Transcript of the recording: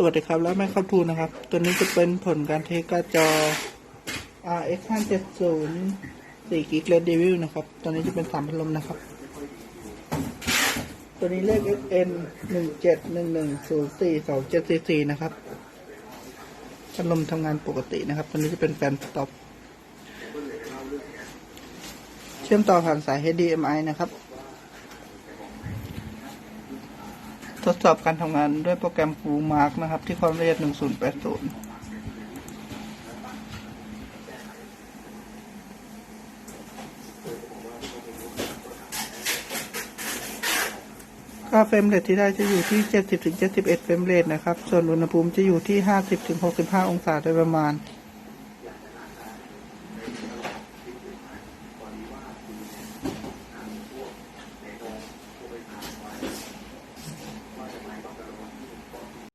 สวัสดีครับ แล้วแม่เข้าทูนะครับ ตัวนี้จะเป็นผลการเทสการ์ดจอ RX 570 4กิก Red Devil นะครับ ตัวนี้จะเป็นสามพัดลมนะครับ ตัวนี้เลข XN 1 7 1 1 0 4 2 7 4 4นะครับ พัดลมทำงานปกตินะครับ ตัวนี้จะเป็นแฟนสต็อป เชื่อมต่อผ่านสาย HDMI นะครับ ทดสอบการทำงานด้วยโปรแกรม Full Mark นะครับ ที่ความละเอียด 1080ค่าเฟรมเรทที่ได้จะอยู่ที่ 70-71เฟรมเรทนะครับ ส่วนอุณหภูมิจะอยู่ที่ 50-65 องศาโดยประมาณ